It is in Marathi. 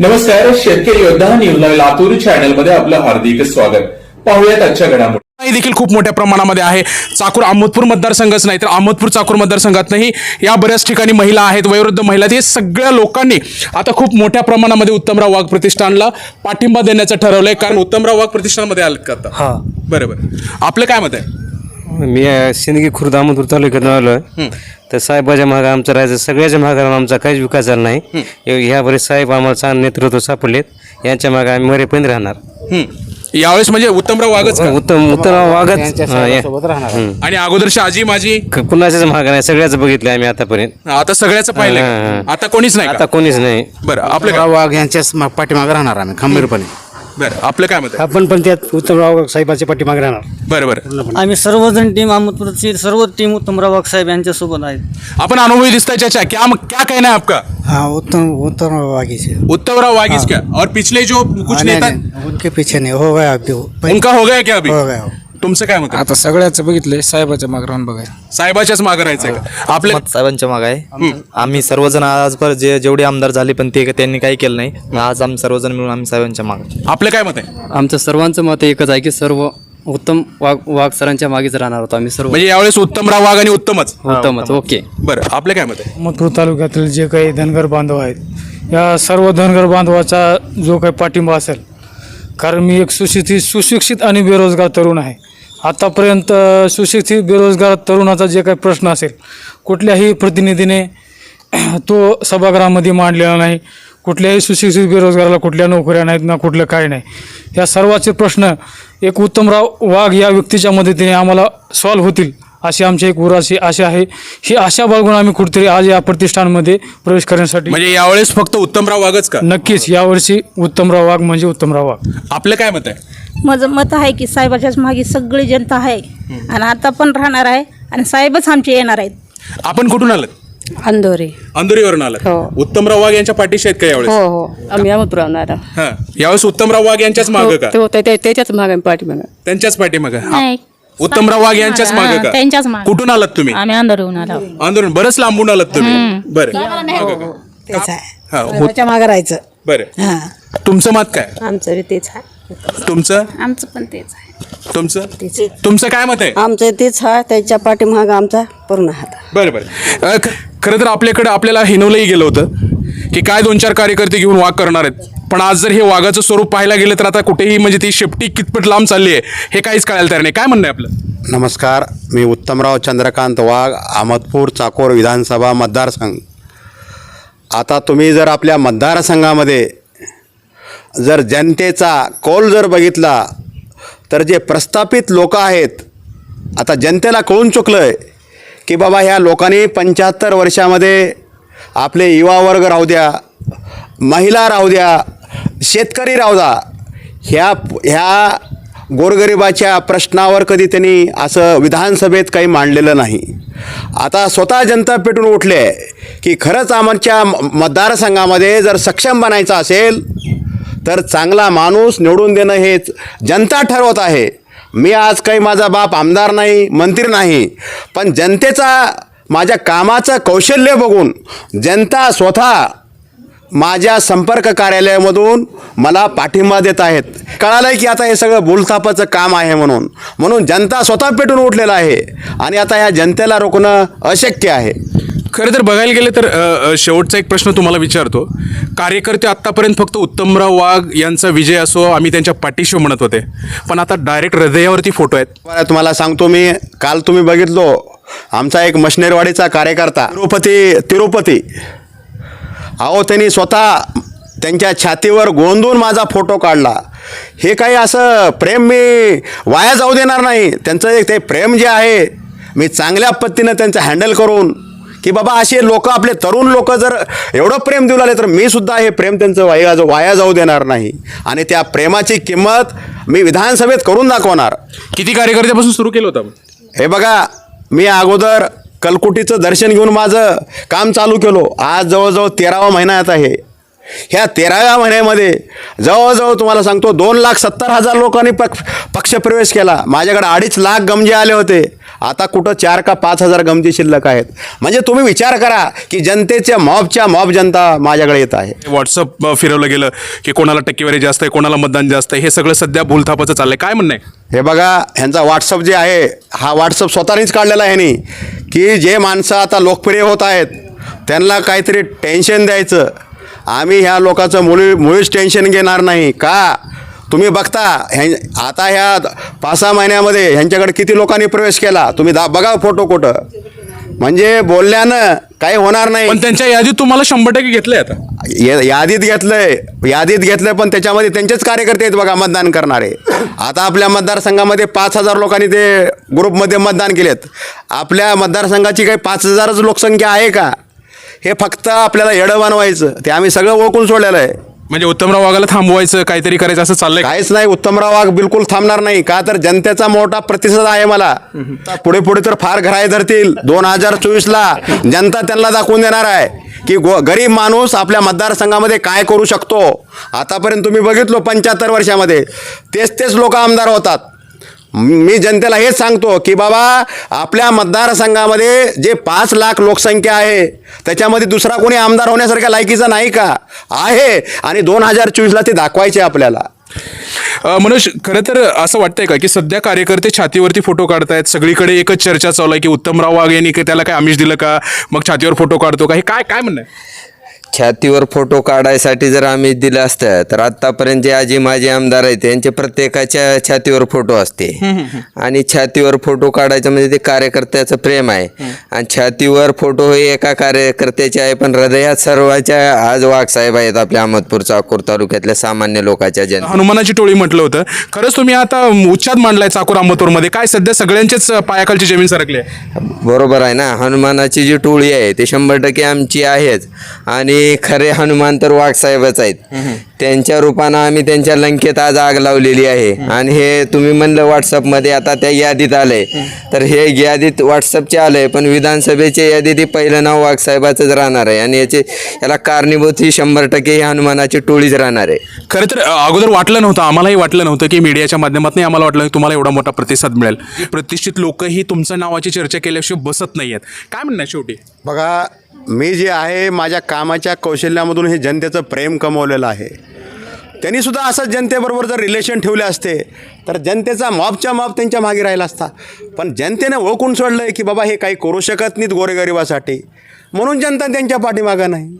नमस्कार शेतकरी योद्धा न्यूज लाईव्ह लातूर चॅनलमध्ये आपलं हार्दिक स्वागत. पाहूयात आजच्या घडामोडी. ही देखील खूप मोठ्या प्रमाणामध्ये आहे. चाकूर अहमदपूर मतदारसंघच नाही तर अहमदपूर चाकूर मतदारसंघातही या बऱ्याच ठिकाणी महिला आहेत वयोवृद्ध महिला आहेत. हे सगळ्या लोकांनी आता खूप मोठ्या प्रमाणामध्ये उत्तमराव वाघ प्रतिष्ठानला पाठिंबा देण्याचं ठरवलंय. कारण उत्तमराव वाघ प्रतिष्ठानमध्ये आलं का आता? हा. बरोबर आपलं काय मत आहे? मी सिंदगी खुर्द अहमदपूर तालुक्यात आलो आहे तर साहेबाच्या मागे आमचं राहायचं सगळ्याच्या मागे आमचा काहीच विकास झाला नाही. ह्या बरेच साहेब आम्हाला चांगलं नेतृत्व सापडलेत. यांच्या मागे आम्ही मरेपर्यंत राहणार. हम्म. यावेळेस म्हणजे उत्तमराव वाघच का? उत्तम उत्तम वागत हा. आणि अगोदरची आजी माझी क- कुणाच्याच मागे नाही सगळ्याच बघितलं आम्ही आतापर्यंत. आता सगळ्याचं पाहिलं. आता कोणीच नाही आता का? कोणीच नाही. बरं आपलं उत्तमराव वाघ यांच्याच मा- पाठीमागे राहणार आम्ही खंबीरपणे. बरं आपलं काय मत आहे? आपण पण त्यात उत्तमराव साहेबाच्या पाठीमागे राहणार. बरं बरं. आम्ही सर्वजण टीम अहमदपूरची सर्व टीम उत्तमराव साहेब यांच्यासोबत आहेत. अपन अनुभवी दिसता है चाचा क्या क्या कहना है आपका? हाँ उत्तम उत्तम वागी से उत्तमराव वागीस क्या? और पिछले जो कुछ नेता उनके पीछे नहीं. हो गया अभी. उनका हो गया क्या अभी? हो गया. तुमचं काय मत आहे? आता सगळ्याचं बघितलंय साहेबाच्या मागे राहून बघायला साहेबाच्याच मागे राहायचंय का? आपल्या मत साहेबांच्या मागे आहे. आम्ही सर्वजण आजपर जे जेवढे आमदार झाले पण ते त्यांनी काही केलं नाही. आज आम्ही सर्वजण मिळून आम्ही साहेबांच्या मागे आपलं काय मत आहे? आमचं सर्वांचं मत एकच आहे की सर्व उत्तम वाघ वाघ सरांच्या मागेच राहणार होतो आम्ही सर्व. म्हणजे यावेळेस उत्तमराव वाघ आणि उत्तमच? उत्तमच. ओके. बरं आपलं काय मत आहे? अहमदपूर तालुक्यातील जे काही धनगर बांधव आहेत या सर्व धनगर बांधवाचा जो काही पाठिंबा असेल कारण मी एक सुशिक्षित सुशिक्षित आणि बेरोजगार तरुण आहे. आतापर्यंत सुशिक्षित बेरोजगार तरुणाचा जे काही प्रश्न असेल कुठल्याही प्रतिनिधीने तो सभागृहामध्ये मांडलेला नाही. कुठल्याही सुशिक्षित बेरोजगाराला कुठल्या नोकऱ्या नाहीत ना कुठलं काय नाही. या सर्वाचे प्रश्न एक उत्तमराव वाघ या व्यक्तीच्या मदतीने आम्हाला सॉल्व्ह होतील. अशी आमची एक उराशी आशा आहे. ही आशा बाळगून आम्ही कुठेतरी आज या प्रतिष्ठानमध्ये प्रवेश करण्यासाठी म्हणजे यावेळेस फक्त उत्तमराव वाघच का? नक्कीच यावर्षी उत्तमराव वाघ म्हणजे उत्तमराव वाघ. आपलं काय मत आहे? माझं मत आहे की साहेबाच्याच मागे सगळी जनता आहे. आणि आता पण राहणार आहे आणि साहेबच आमचे येणार आहेत. आपण कुठून आलात? अंधोरे अंधुरीवरून आलात. हो. उत्तमराव वाघ यांच्या पाठीशी आहेत का यावेळेस? हो हो. आम्ही अहमदपूर राहणार हा. यावेळेस उत्तमराव वाघ यांच्याच मागं का? हो, त्याच्याच मागे पाठीमागे. त्यांच्याच पाठीमागं. नाही. उत्तमराव वाघ यांच्याच मागं हा, का? त्यांच्याच मागं. कुठून आलात तुम्ही? आम्ही अंधारून आलो. आंदोलन बरंच लांबून आलात तुम्ही. बरं. तेच आहे. हा हो- त्याच्यामागे राहायचं. बरं. हां. तुमचं मत काय? आमचं बी तेच आहे. तुमचं? आमचं पण तेच आहे. तुमचं? तुमचं काय मत आहे? आमचं तेच आहे. त्याच्या पाठीमागं आमचा पूर्ण हात बरं बरं. अ, ख- खरं तर आपल्याकडे आपल्याला हिनवलंही गेलं होतं की काय दोन चार कार्यकर्ते घेऊन वाघ करणार आहेत? पण आज जर हे वाघाचं स्वरूप पाहायला गेलं तर आता कुठेही म्हणजे ती शेपटी कितपत लांब चालली आहे हे काहीच कळायला तयार नाही. काय म्हणणं आहे आपलं? नमस्कार मी उत्तमराव चंद्रकांत वाघ अहमदपूर चाकोर विधानसभा मतदारसंघ. आता तुम्ही जर आपल्या मतदारसंघामध्ये जर जनतेचा कौल जर बघितला तर जे प्रस्थापित लोक आहेत आता जनतेला कळून चुकलं आहे की बाबा ह्या लोकांनी पंच्याहत्तर वर्षामध्ये आपले युवा वर्ग राहू द्या महिला राहू द्या शेतकरी रावदा ह्या ह्या गोरगरिबाच्या प्रश्नावर कधी त्यांनी असं विधानसभेत काही मांडलेलं नाही. आता स्वतः जनता पेटून उठले की खरंच आमच्या म- मतदारसंघामध्ये जर सक्षम बनायचं असेल तर चांगला माणूस निवडून देणं हे जनता ठरवत आहे. मी आज काही माझा बाप आमदार नाही मंत्री नाही पण जनतेचा माझ्या कामाचं कौशल्य बघून जनता स्वतः माझ्या संपर्क कार्यालयामधून मला पाठिंबा देत आहेत. कळालं आहे की आता हे सगळं बोलथापाचं काम आहे म्हणून. म्हणून जनता स्वतः पेटून उठलेला आहे आणि आता ह्या जनतेला रोखणं अशक्य आहे. खरं तर बघायला गेलं तर शेवटचा एक प्रश्न तुम्हाला विचारतो. कार्यकर्ते आत्तापर्यंत फक्त उत्तमराव वाघ यांचा विजय असो आम्ही त्यांच्या पाठीशी म्हणत होते. पण आता डायरेक्ट हृदयावरती फोटो आहेत. तुम्हाला सांगतो मी काल तुम्ही बघितलो आमचा एक मशनेरवाडीचा कार्यकर्ता तिरुपती तिरुपती. अहो त्यांनी स्वतः त्यांच्या छातीवर गोंधून माझा फोटो काढला. हे काही असं प्रेम मी वाया जाऊ देणार नाही. त्यांचं एक ते प्रेम जे आहे मी चांगल्या पद्धतीनं त्यांचं हँडल करून की बाबा असे लोक आपले तरुण लोक जर एवढं प्रेम देऊ लागले तर मी सुद्धा हे प्रेम त्यांचं वाया वाया जाऊ देणार नाही. आणि त्या प्रेमाची किंमत मी विधानसभेत करून दाखवणार. किती कार्यकर्त्यापासून सुरू केलं होतं? हे बघा मी अगोदर कलकुटीचं दर्शन घेऊन माझं काम चालू केलो. आज जवळजवळ तेरावा महिना येत आहे. ह्या तेराव्या महिन्यामध्ये जवळजवळ तुम्हाला सांगतो दोन लाख सत्तर हजार लोकांनी पक्ष पक्षप्रवेश केला. माझ्याकडे अडीच लाख गमजे आले होते. आता कुठं चार का पाच हजार गमती शिल्लक आहेत? म्हणजे तुम्ही विचार करा की जनतेच्या मॉबच्या मॉब जनता माझ्याकडे येत आहे. व्हॉट्सअप फिरवलं गेलं की कोणाला टक्केवारी जास्त आहे कोणाला मतदान जास्त आहे हे सगळं सध्या भूलथापाचं चाललंय. काय म्हणणं आहे? हे बघा ह्यांचा व्हॉट्सअप जे आहे हा व्हॉट्सअप स्वतःनीच काढलेला आहे ह्यांनी. की जे माणसं आता लोकप्रिय होत आहेत त्यांना काहीतरी टेन्शन द्यायचं. आम्ही ह्या लोकांचं मुळी मुळीच टेन्शन घेणार नाही. का? तुम्ही बघता ह्या आता ह्या पाच सहा महिन्यामध्ये ह्यांच्याकडे किती लोकांनी प्रवेश केला? तुम्ही दा बघा फोटो कुठं. म्हणजे बोलल्यानं काही होणार नाही. पण त्यांच्या यादीत तुम्हाला शंभर टक्के घेतलंय आता. या- यादीत घेतलंय. यादीत घेतलंय पण त्याच्यामध्ये त्यांचेच कार्यकर्ते आहेत बघा मतदान करणारे. आता आपल्या मतदारसंघामध्ये पाच हजार लोकांनी ते ग्रुपमध्ये मतदान केलेत. आपल्या मतदारसंघाची काही पाच हजारच लोकसंख्या आहे का? हे फक्त आपल्याला येडं बनवायचं. ते आम्ही सगळं ओळखून सोडलेलं आहे. म्हणजे उत्तमराव वाघाला थांबवायचं काहीतरी करायचं असं चाललंय? काहीच नाही उत्तमराव वाघ बिलकुल थांबणार नाही. का तर जनतेचा मोठा प्रतिसाद आहे मला. पुढे पुढे तर फार घराय धरतील. दोन हजार चोवीसला जनता त्यांना दाखवून देणार आहे की गो गरीब माणूस आपल्या मतदारसंघामध्ये काय करू शकतो. आतापर्यंत तुम्ही बघितलो पंच्याहत्तर वर्षामध्ये. तेच तेच लोक आमदार होतात. मी जनतेला हेच सांगतो की बाबा आपल्या मतदारसंघामध्ये जे पाच लाख लोकसंख्या आहे त्याच्यामध्ये दुसरा कोणी आमदार होण्यासारख्या लायकीचा नाही का? आहे. आणि दोन हजार चोवीसला ते दाखवायचे आपल्याला. मनोज खरं तर असं वाटतंय का की सध्या कार्यकर्ते छातीवरती फोटो काढतायत सगळीकडे एकच चर्चा चालू आहे की उत्तमराव वाघ यांनी त्याला काय आमिष दिलं का? मग छातीवर फोटो काढतो का? हे काय काय म्हणणं छातीवर फोटो काढायसाठी जर आम्ही दिलं असतं तर आतापर्यंत जे आजी माजी आमदार आहेत त्यांचे प्रत्येकाच्या छातीवर फोटो असते. आणि छातीवर फोटो काढायचं म्हणजे ते कार्यकर्त्याचं प्रेम आहे. आणि छातीवर फोटो हे एका कार्यकर्त्याचे आहे पण हृदयात सर्वांच्या आज वाघ साहेब आहेत आपल्या अहमदपूर चाकूर तालुक्यातल्या सामान्य लोकांच्या जन हनुमानाची टोळी म्हटलं होतं. खरंच तुम्ही आता उच्चाद मांडलाय चाकूर अहमदपूरमध्ये काय सध्या सगळ्यांचेच पायाखालची जमीन सरकली आहे? बरोबर आहे ना. हनुमानाची जी टोळी आहे ते शंभर टक्के आमची आहेच. आणि खरे हनुमान तर वाघ साहेबच आहेत. त्यांच्या रूपानं आम्ही त्यांच्या लंकेत आज आग लावलेली आहे. आणि हे तुम्ही म्हणलं व्हॉट्सअपमध्ये आता त्या यादीत आलंय. तर हे यादीत व्हॉट्सअपचे आलंय पण विधानसभेच्या यादीत हे पहिलं नाव वाघ साहेबाचंच राहणार आहे. आणि याचे याला कारणीभूत ही शंभर टक्के ही हनुमानाची टोळीच राहणार आहे. खरं तर अ, अगोदर वाटलं नव्हतं आम्हालाही वाटलं नव्हतं की मीडियाच्या माध्यमातून आम्हाला वाटलं की तुम्हाला एवढा मोठा प्रतिसाद मिळेल. प्रतिष्ठित लोकही तुमच्या नावाची चर्चा केल्याशिवाय बसत नाही आहेत काय म्हणणं आहे शेवटी? बघा मी जे आहे माझ्या कामाच्या कौशल्यामधून हे जनतेचं प्रेम कमवलेलं आहे. त्यांनी सुद्धा असंच जनतेबरोबर जर रिलेशन ठेवले असते तर जनतेचा मॉबच्या मॉब त्यांच्या मागे राहिला असता. पण जनतेनं ओळखून सोडलं आहे की बाबा हे काही करू शकत नाहीत गोरेगरिबासाठी. म्हणून जनता त्यांच्या पाठीमागं नाही.